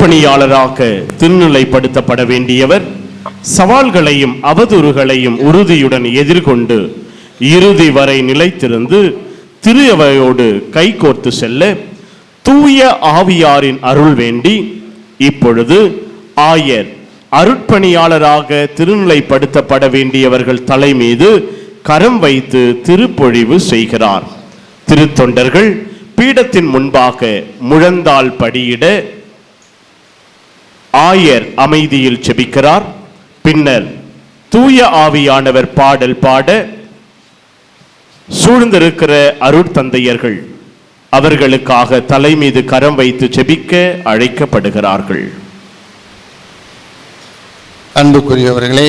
பணியாளராக திருநிலைப்படுத்தப்பட வேண்டியவர் சவால்களையும் அவதூறுகளையும் உறுதியுடன் எதிர்கொண்டு இறுதி வரை நிலைத்திருந்து திருவையோடு கைகோர்த்து செல்ல தூய ஆவியாரின் அருள் வேண்டி இப்பொழுது ஆயர் அருட்பணியாளராக திருநிலைப்படுத்தப்பட வேண்டியவர்கள் தலை மீது கரம் வைத்து திருப்பொழிவு செய்கிறார். திருத்தொண்டர்கள் பீடத்தின் முன்பாக முழந்தாள் படியிட ஆயர் அமைதியில் செபிக்கிறார். பின்னர் தூய ஆவியானவர் பாடல் பாட சூழ்ந்திருக்கிற அருட்தந்தையர்கள் அவர்களுக்காக தலை மீது கரம் வைத்து செபிக்க அழைக்கப்படுகிறார்கள். அன்புக்குரியவர்களே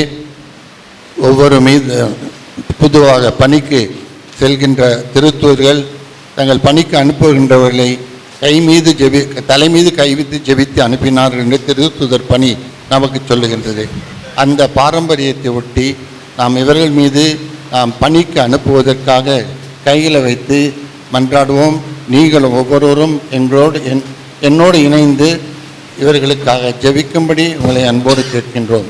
ஒவ்வொரு மீது பொதுவாக பணிக்கு செல்கின்ற திருத்தூர்கள் தங்கள் பணிக்கு அனுப்புகின்றவர்களை கை மீது ஜெபி தலை மீது கைவித்து ஜெபித்து அனுப்பினார் என்று திருத்துதர் பணி நமக்கு சொல்லுகின்றது. அந்த பாரம்பரியத்தை ஒட்டி நாம் இவர்கள் மீது நாம் பணிக்கு அனுப்புவதற்காக கையில் வைத்து மன்றாடுவோம். நீங்களும் ஒவ்வொருவரும் எங்களோடு என் என்னோடு இணைந்து இவர்களுக்காக ஜெபிக்கும்படி உங்களை அன்போடு கேட்கின்றோம்.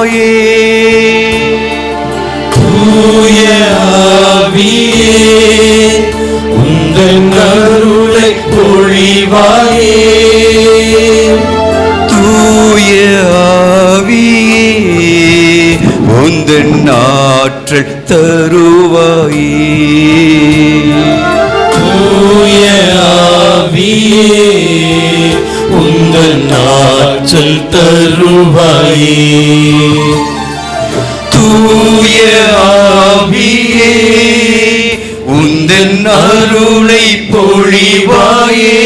பொழிவாயே தூய ஆவியே உந்தன் அருளை பொழிவாயே தூய ஆவியே உந்தன் ஆற்றல் தருவாயே. தூய ஆவியே ஆற்றல் தருவாயே. தூய ஆவியே உந்தன் அருளை பொழிவாயே.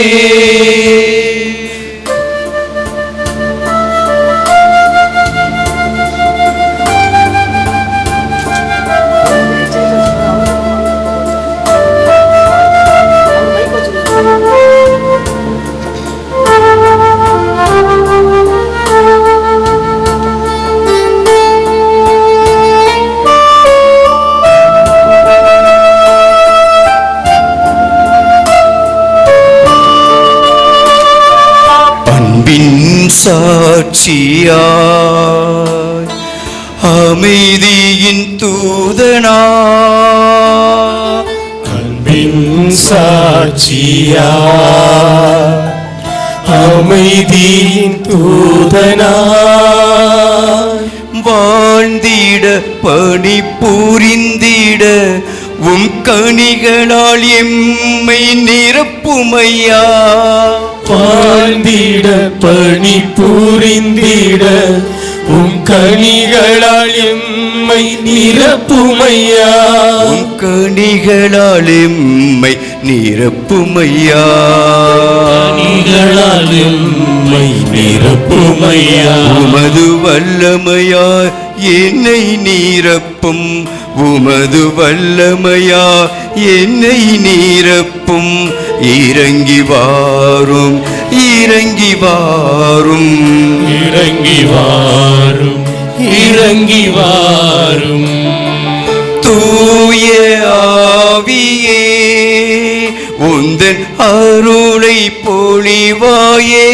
சாட்சியாய் அமைதியின் தூதனா. அன்பின் சாட்சியா அமைதியின் தூதனா. வாழ்ந்திட பணி புரிந்திட உம் கனிகளால் எம்மை நிரப்புமையா. வாழ்ந்திட பணி புரிந்திட உம் கனிகளால் எம்மை நிரப்புமையா? உம் கனிகளால் எம்மை நிரப்புமையா? கனிகளால் எம்மை நிரப்புமையா? உமது வல்லமையா என்னை நீரப்பும். உமது வல்லமையா என்னை நீரப்பும். இறங்கி வாரும் இறங்கி வாரும். இறங்கி வாரும் இறங்கி வாரும். தூய ஆவியே உந்தன் அருளை பொழிவாயே.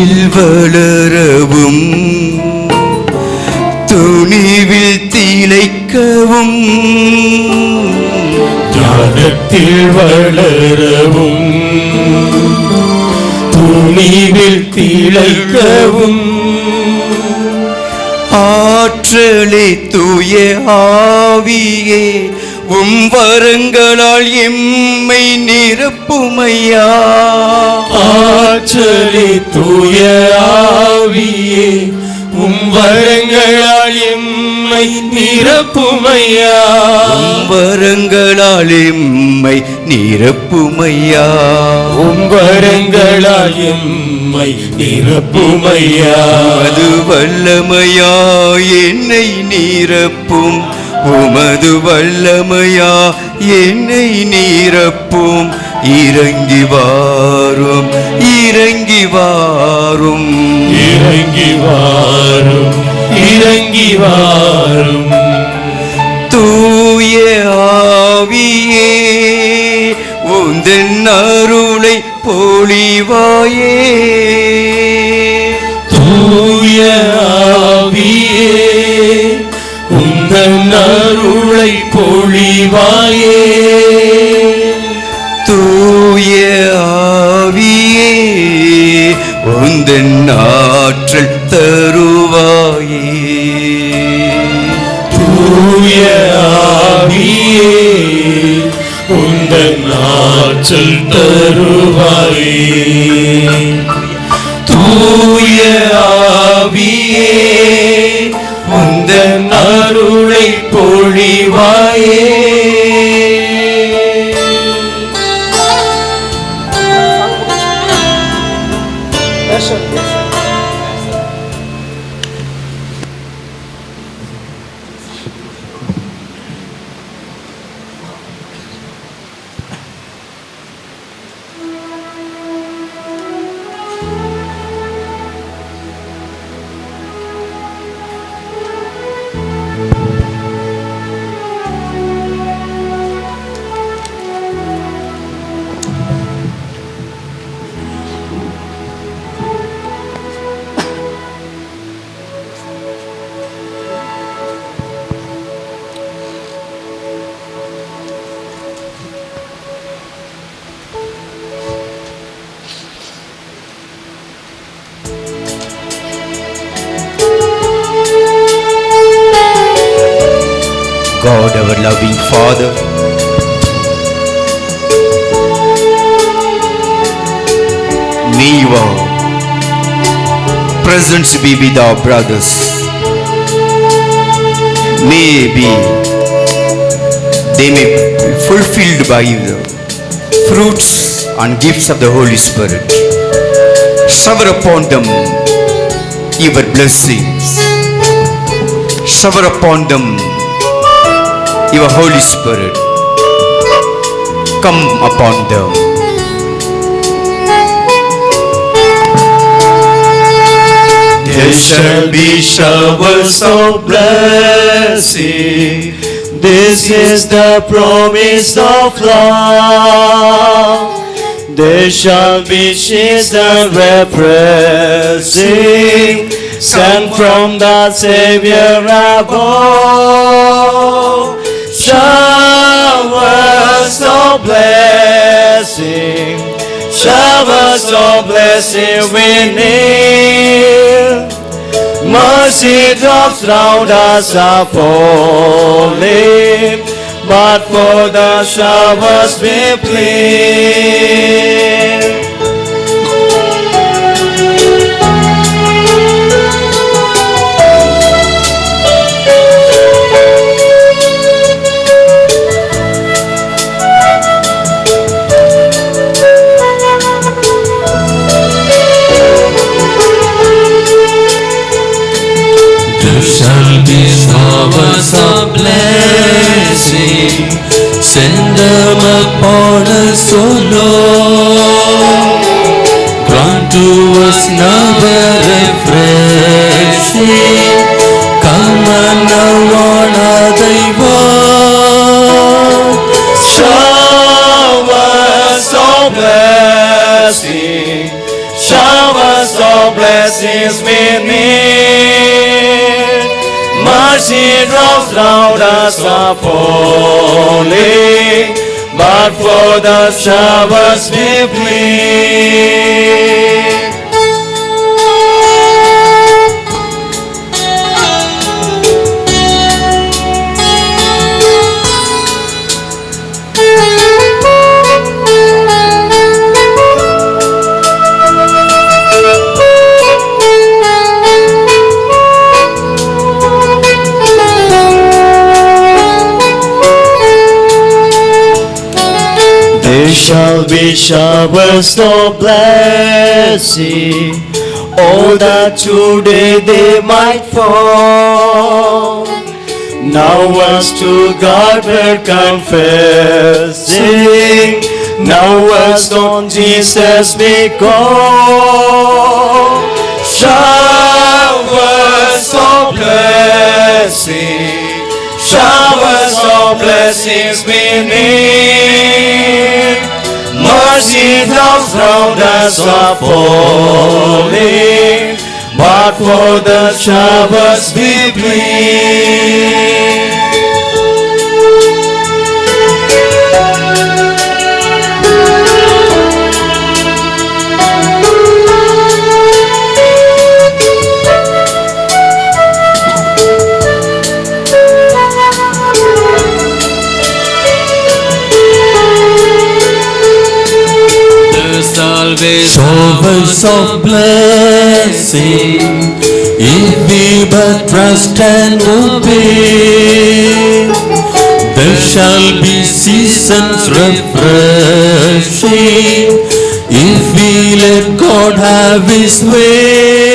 ஞானத்தில் வளரவும் துணிவில் திளைக்கவும் ஞானத்தில் வளரவும் துணிவில் திளைக்கவும். ஆற்றலை தூய ஆவியே உம் வரங்களால் எம்மை நிரப்புமையா? ஆற்றலே தூய ஆவியே உம் வரங்களால் எம்மை நிரப்புமையா? உம் வரங்களால் எம்மை நிரப்புமையா? உம் வரங்களால் எம்மை நிரப்புமையா? உமது வல்லமையா என்னை நீரப்பும்? உமது வல்லமையா என்னை நீரப்பும். இறங்கி வாரும் இறங்கி வாரும். இறங்கி வாரும் இறங்கி வாரும். தூய ஆவியே உந்தன் அருளை பொழிவாயே. தூய ஆவியே உந்தன் அருளை பொழிவாயே. தூய ஆவியே உந்தன் ஆற்றல் தருவாயே. தூய ஆவியே உந்தன் ஆற்றல் தருவாயே. தூய ஆவியே உந்தன் அருளை பொழிவாயே. Father, may your presence be with our brothers. May be they may be fulfilled by the fruits and gifts of the Holy Spirit. Shower upon them your blessings. Shower upon them your Holy Spirit. Come upon them. There shall be showers of blessing. This is the promise of love. There shall be shades and refreshing, sent from the Savior above. Showers of blessing, showers of blessing we need. Mercy drops round us are falling, but for the showers we plead. Us a blessing, send them upon us, O Lord. Grant to us never refreshing, come and now on thy us are falling, but for the showers we. Shall be showers of blessing, Oh, that today they might fall. Now us to God we're confessing, now us on Jesus we go. Showers of blessing, showers of blessings we need. Mercy drops round us are falling, but for the showers we plead. Showers of blessing if we but trust and obey. There shall be seasons refreshing if we let God have His way.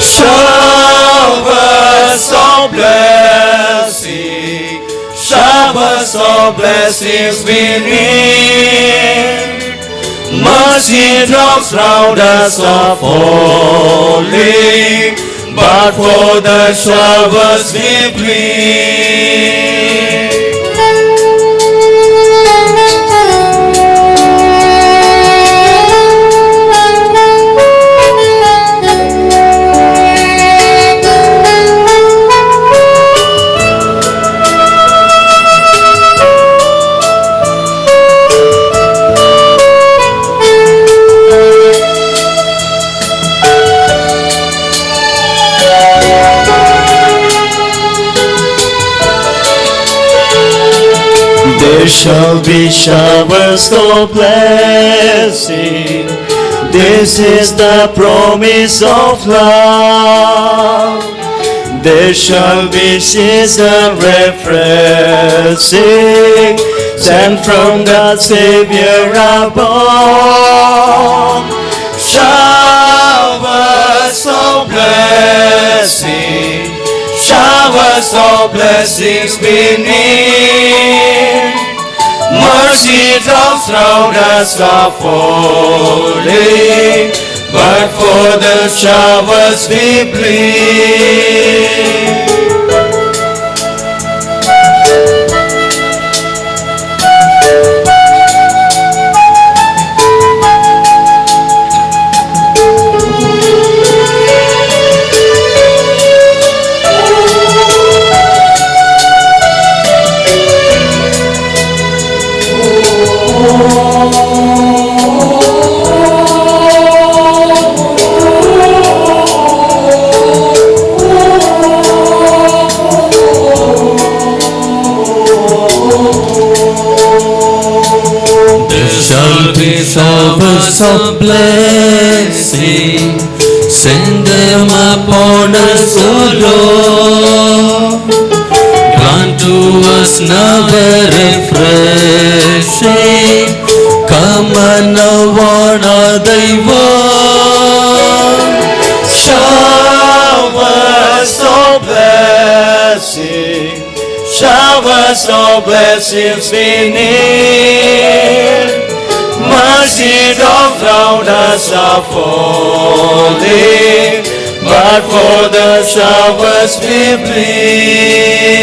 Showers of blessing, showers of blessings we need. Mercy drops round us are falling, but for the showers we plead. There shall be showers of blessing. This is the promise of love. There shall be season refreshing, sent from the Savior above. Showers of blessing, showers of blessings beneath. Mercy drops round us are falling, but for the showers we plead. Of blessing, send them upon us, O Lord. Grant to us now refreshing, come and warn our thy word. Showers of blessing, showers of blessings we need. Mercy round us are falling, but for the showers we plead.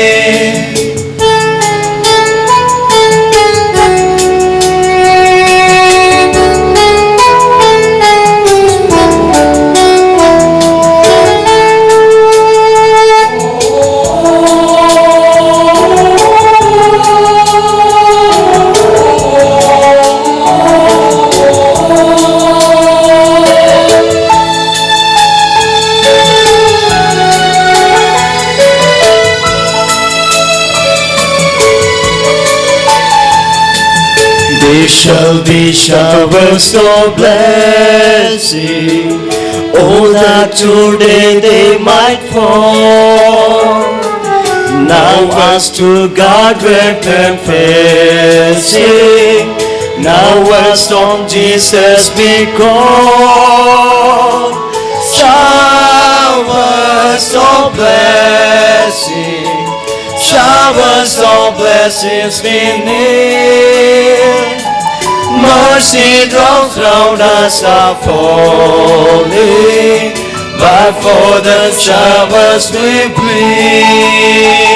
Shall be showers of blessing, oh that today they might fall. Now us to God we're confessing, now us on Jesus we call. Showers of blessing, showers of blessings we need. Mercy drops round us are falling, but for the showers we plead.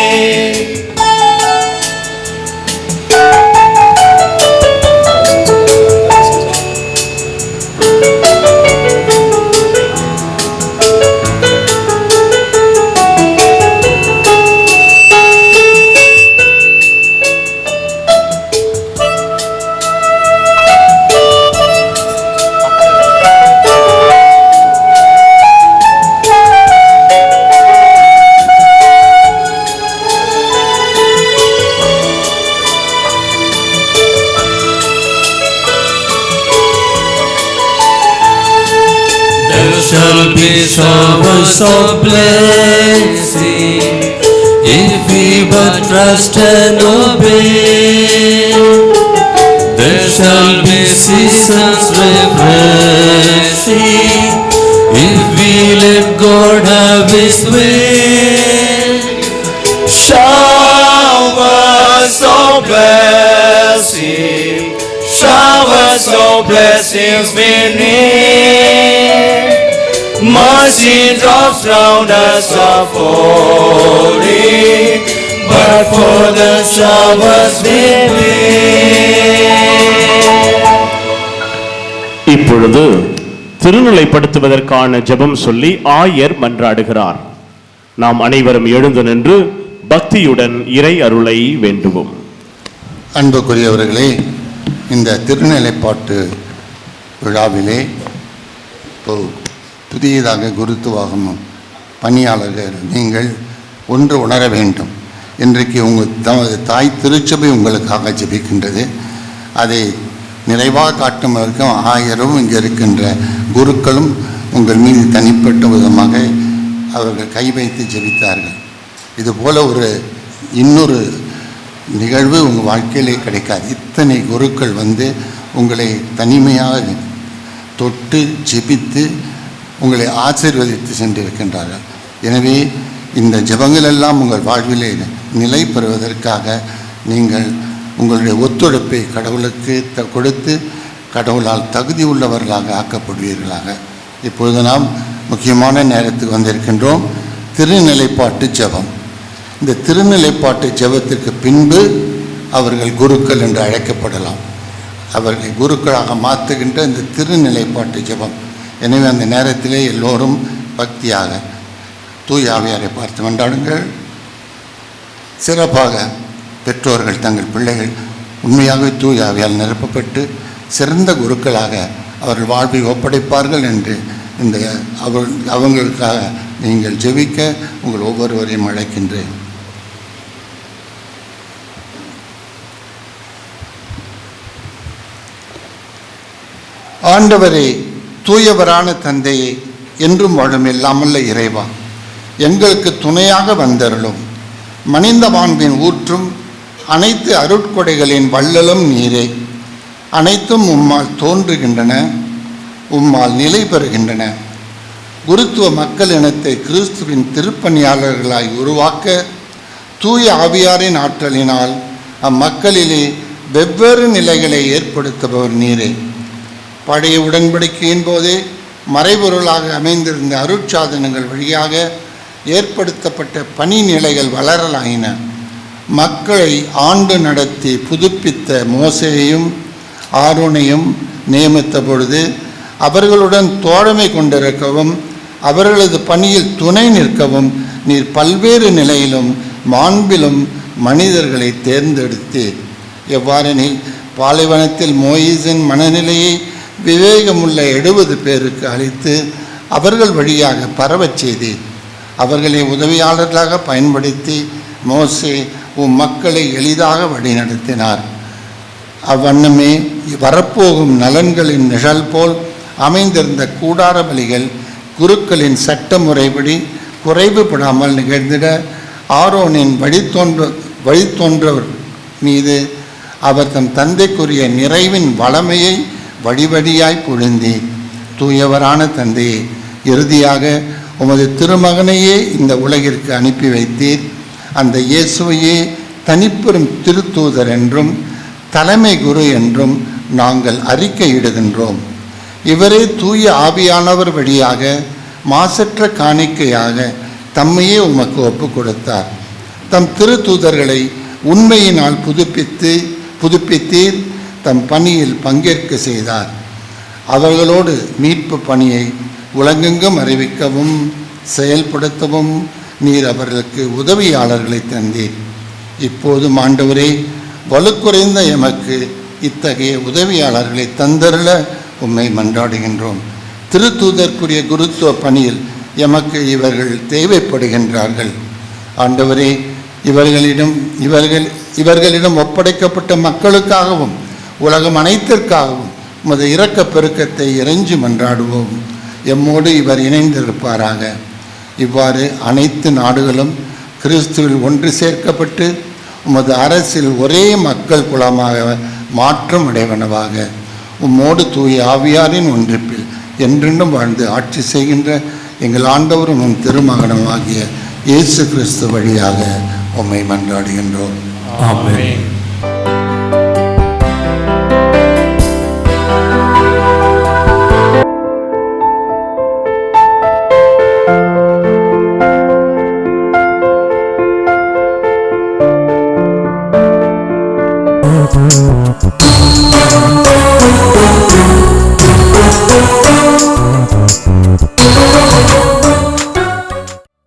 There shall be seasons refreshing if we let God have His way. Showers of blessing, showers of blessings we need. Mercy drops round us are falling, but for the showers we இப்பொழுது திருநிலைப்படுத்துவதற்கான ஜெபம் சொல்லி ஆயர் மன்றாடுகிறார். நாம் அனைவரும் எழுந்து நின்று பக்தியுடன் இறை அருளை வேண்டுவோம். அன்புக்குரியவர்களே இந்த திருநிலைப்பாட்டு விழாவிலே இப்போ புதியதாக குருத்துவாகும் பணியாளர்கள் நீங்கள் ஒன்று உணர வேண்டும். இன்றைக்கு உங்கள் தமது தாய் திருச்சபை உங்களுக்காக ஜெபிக்கின்றது. அதை நிறைவாக காட்டும் வரைக்கும் ஆயரும் இங்கே இருக்கின்ற குருக்களும் உங்கள் மீது தனிப்பட்ட விதமாக அவர்கள் கை வைத்து ஜெபித்தார்கள். இதுபோல் ஒரு இன்னொரு நிகழ்வு உங்கள் வாழ்க்கையிலே கிடைக்காது. இத்தனை குருக்கள் வந்து உங்களை தனிமையாக தொட்டு ஜெபித்து உங்களை ஆசீர்வதித்து சென்றிருக்கின்றார்கள். எனவே இந்த ஜெபங்கள் எல்லாம் உங்கள் வாழ்விலே நிலை பெறுவதற்காக நீங்கள் உங்களுடைய ஒத்துழைப்பை கடவுளுக்கு த கொடுத்து கடவுளால் தகுதி உள்ளவர்களாக ஆக்கப்படுவீர்களாக. இப்பொழுது நாம் முக்கியமான நேரத்துக்கு வந்திருக்கின்றோம். திருநிலைப்பாட்டு ஜெபம். இந்த திருநிலைப்பாட்டு ஜெபத்திற்கு பின்பு அவர்கள் குருக்கள் என்று அழைக்கப்படலாம். அவர்களை குருக்களாக மாற்றுகின்ற இந்த திருநிலைப்பாட்டு ஜெபம். எனவே அந்த நேரத்திலே எல்லோரும் பக்தியாக தூய ஆவியாரை பார்த்து கொண்டாடுங்கள் சிறப்பாக பெற்றோர்கள் தங்கள் பிள்ளைகள் உண்மையாகவே தூயாவியால் நிரப்பப்பட்டு சிறந்த குருக்களாக அவர்கள் வாழ்வை ஒப்படைப்பார்கள் என்று இந்த அவ அவங்களுக்காக நீங்கள் ஜெபிக்க உங்கள் ஒவ்வொருவரையும் அழைக்கின்றேன். ஆண்டவரே தூயவரான தந்தையே என்றும் வாழும் இல்லாமல்ல இறைவா. எங்களுக்கு துணையாக வந்தருளும். மனித மாண்பின் ஊற்றும் அனைத்து அருட்கொடைகளின் வள்ளலும் நீரே. அனைத்தும் உம்மால் தோன்றுகின்றன உம்மால் நிலை பெறுகின்றன. குருத்துவ மக்கள் இனத்தை கிறிஸ்துவின் திருப்பணியாளர்களாய் உருவாக்க தூய ஆவியாரின் ஆற்றலினால் அம்மக்களிலே வெவ்வேறு நிலைகளை ஏற்படுத்துபவர் நீரே. பழைய உடன்படிக்கையின் போதே மறைபொருளாக அமைந்திருந்த அருட்சாதனங்கள் வழியாக ஏற்படுத்தப்பட்ட பணி நிலைகள் வளரலாயின. மக்களை ஆண்டு நடத்தி புதுப்பித்த மோசையையும் ஆரோனையும் நியமித்த பொழுது அவர்களுடன் தோழமை கொண்டிருக்கவும் அவர்களது பணியில் துணை நிற்கவும் நீர் பல்வேறு நிலையிலும் மாண்பிலும் மனிதர்களை தேர்ந்தெடுத்தீர் எவ்வாறெனில் பாலைவனத்தில் மோயிஸின் மனநிலையை விவேகமுள்ள எழுபது பேருக்கு அளித்து அவர்கள் வழியாக பரவச் செய்தீர் அவர்களை உதவியாளர்களாக பயன்படுத்தி மோசே உம் மக்களை எளிதாக வழிநடத்தினார். அவ்வண்ணமே வரப்போகும் நலன்களின் நிழல் போல் அமைந்திருந்த கூடார பலிகள் குருக்களின் சட்ட முறைப்படி குறைவுபடாமல் நிகழ்ந்திட ஆரோனின் வழித்தோன்ற வழித்தோன்றவர் மீது அவர் தம் தந்தைக்குரிய நிறைவின் வளமையை வழிவழியாய் பொழிந்தி தூயவரான தந்தையே இறுதியாக உமது திருமகனையே இந்த உலகிற்கு அனுப்பி வைத்தீர். அந்த இயேசுவையே தனிப்பெரும் திருத்தூதர் என்றும் தலைமை குரு என்றும் நாங்கள் அறிக்கையிடுகின்றோம். இவரே தூய ஆவியானவர் வழியாக மாசற்ற காணிக்கையாக தம்மையே உமக்கு ஒப்பு கொடுத்தார் தம் திருத்தூதர்களை உண்மையினால் புதுப்பித்து புதுப்பித்தீர் தம் பணியில் பங்கேற்க செய்தார். அவர்களோடு மீட்பு பணியை உலகெங்கும் அறிவிக்கவும் செயல்படுத்தவும் நீர் அவர்களுக்கு உதவியாளர்களை தந்தீர். இப்போதும் ஆண்டவரே வலுக்குறைந்த எமக்கு இத்தகைய உதவியாளர்களை தந்தருள உம்மை மன்றாடுகின்றோம். திருத்தூதற்குரிய குருத்துவ பணியில் எமக்கு இவர்கள் தேவைப்படுகின்றார்கள். ஆண்டவரே இவர்களிடம் இவர்கள் இவர்களிடம் ஒப்படைக்கப்பட்ட மக்களுக்காகவும் உலகம் அனைத்திற்காகவும் உமது இரக்கப் பெருக்கத்தை இறைஞ்சி மன்றாடுவோம். எம்மோடு இவர் இணைந்திருப்பாராக. இவ்வாறு அனைத்து நாடுகளும் கிறிஸ்துவில் ஒன்று சேர்க்கப்பட்டு உமது அரசில் ஒரே மக்கள் குலமாக மாற்றம் அடைவனவாக. உம்மோடு தூய் ஆவியாரின் ஒன்றிப்பில் என்றென்றும் வாழ்ந்து ஆட்சி செய்கின்ற எங்கள் ஆண்டவரும் உன் திருமகனும் ஆகிய இயேசு கிறிஸ்து வழியாக உம்மை மன்றாடுகின்றோம். ஆமென்.